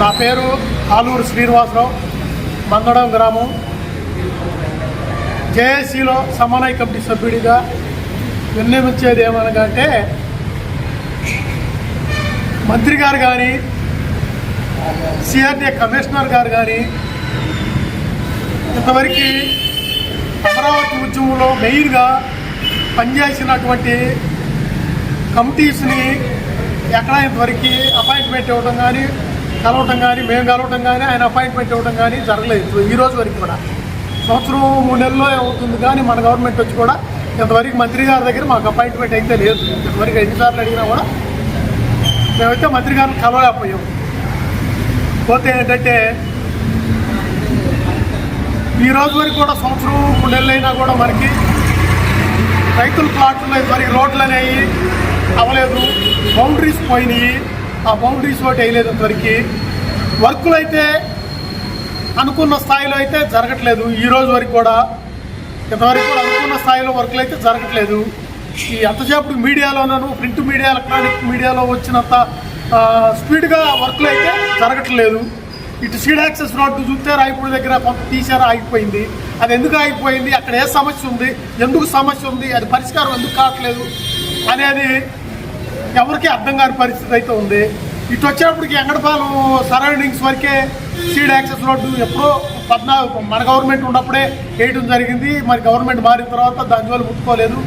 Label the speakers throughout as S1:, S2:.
S1: నా పేరు ఆలూరు శ్రీనివాసరావు మందడం గ్రామం. జేఏసీలో సమన్వయ కమిటీ సభ్యుడిగా విన్నవించేది ఏమనగంటే మంత్రి గారు కానీ సిఆర్డీఏ కమిషనర్ గారు కానీ ఇంతవరకు అమరావతి ఉద్యమంలో మెయిన్గా పనిచేసినటువంటి కమిటీస్ని ఎక్కడ ఇంతవరకు అపాయింట్మెంట్ ఇవ్వడం కానీ కలవటం కానీ మేము కలవటం కానీ ఆయన అపాయింట్మెంట్ ఇవ్వడం కానీ జరగలేదు. ఈ రోజు వరకు కూడా. సంవత్సరం మూడు నెలల్లో అవుతుంది కానీ మన గవర్నమెంట్ వచ్చి కూడా ఇంతవరకు మంత్రి గారి దగ్గర మాకు అపాయింట్మెంట్ అయితే లేదు. ఇంతవరకు ఎన్నిసార్లు అడిగినా కూడా మేమైతే మంత్రి గారిని కలవలేకపోయాం. పోతే ఏంటంటే ఈ రోజు వరకు కూడా సంవత్సరం మూడు నెలలు అయినా కూడా మనకి రైతుల ప్లాట్లు మరి రోడ్లు అనేవి అవ్వలేదు బౌండరీస్ పోయినాయి. ఆ బౌండరీస్ ఒకటి వేయలేదు ఇంతవరకు వర్కులు అయితే అనుకున్న స్థాయిలో అయితే జరగట్లేదు. ఈ రోజు వరకు కూడా ఇంతవరకు కూడా అనుకున్న స్థాయిలో వర్కులు అయితే జరగట్లేదు. ఈ ఎంతసేపు మీడియాలోనూ ప్రింట్ మీడియా ఎలక్ట్రానిక్ మీడియాలో వచ్చినంత స్పీడ్గా వర్కులు అయితే జరగట్లేదు. ఇటు సీడ్ యాక్సెస్ రోడ్డు చూస్తే రాయపూడి దగ్గర కొంత తీసారు ఆగిపోయింది. అది ఎందుకు ఆగిపోయింది? అక్కడ ఏ సమస్య ఉంది? ఎందుకు సమస్య ఉంది? అది పరిష్కారం ఎందుకు కావట్లేదు? అనేది ఎవరికి అర్థం కాని పరిస్థితి అయితే ఉంది. ఇటు వచ్చేటప్పటికి ఎంగడపాలెం సరౌండింగ్స్ వరకే సీడ్ యాక్సెస్ రోడ్డు ఎప్పుడో పద్నాలుగు మన గవర్నమెంట్ ఉన్నప్పుడే వేయడం జరిగింది. మరి గవర్నమెంట్ మారిన తర్వాత దాని వల్ల ముట్టుకోలేదు.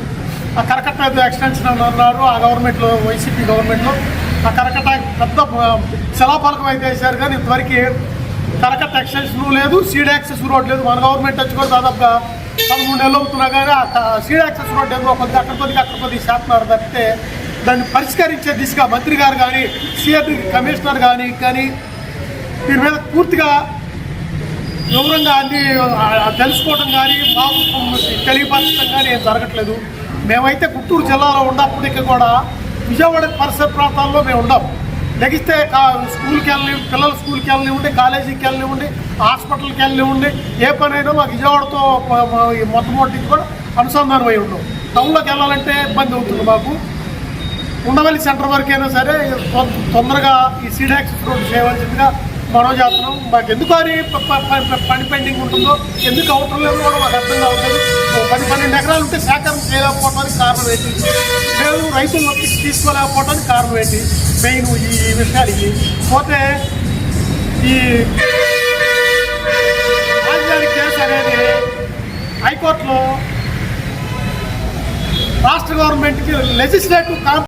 S1: ఆ కరకట్ట ఎక్స్టెన్షన్ అని అన్నారు. ఆ గవర్నమెంట్లో వైసీపీ గవర్నమెంట్లో. ఆ కరకట్ట పెద్ద శిలాఫలకం అయితే వేశారు కానీ ఇంతవరకు కరకట్ట ఎక్స్టెన్షన్ లేదు సీడ్ యాక్సెస్ రోడ్ లేదు. మన గవర్నమెంట్ వచ్చి కూడా దాదాపుగా పదమూడు నెలలు అవుతున్నా కానీ ఆ సీడ్ యాక్సెస్ రోడ్ ఏదో కొద్దిగా అక్కడ కొద్దిగా అక్కడ కొద్దిగా చేస్తున్నారు తప్పితే దాన్ని పరిష్కరించే దిశగా మంత్రి గారు కానీ సిఆర్టీ కమిషనర్ కానీ కానీ దీని మీద పూర్తిగా వివరంగా అన్ని తెలుసుకోవడం కానీ మాకు తెలియపరచడం కానీ ఏం జరగట్లేదు. మేమైతే గుంటూరు జిల్లాలో ఉన్నప్పటికీ కూడా విజయవాడ పరిసర ప్రాంతాల్లో మేము ఉండం లెగిస్తే స్కూల్కి వెళ్ళి పిల్లలు స్కూల్కి వెళ్ళనివ్వండి కాలేజీకి వెళ్ళనివ్వండి హాస్పిటల్కి వెళ్ళనివ్వండి ఏ పని అయినా మాకు విజయవాడతో మొట్టమొదటి కూడా అనుసంధానం అయి ఉన్నాం. టౌన్లోకి వెళ్ళాలంటే ఇబ్బంది అవుతుంది మాకు. ఉండవల్లి సెంటర్ వరకు అయినా సరే తొందరగా ఈ సీడాక్స్ రోడ్ చేయవలసిందిగా మనం చేస్తున్నాం. మాకు ఎందుకు అని పని పెండింగ్ ఉంటుందో ఎందుకు అవసరం లేదు కూడా మాకు అర్థం కావట్లేదు. పది పన్నెండు ఎకరాలు ఉంటే సేకరణ చేయలేకపోవడానికి కారణం ఏంటి? మేము రైతులను తీసుకోలేకపోవడానికి కారణం ఏంటి? మెయిన్ ఈ విషయానికి పోతే ఈ రాజధాని కేసు అనేది హైకోర్టులో రాష్ట్ర గవర్నమెంట్కి లెజిస్లేటివ్ కాం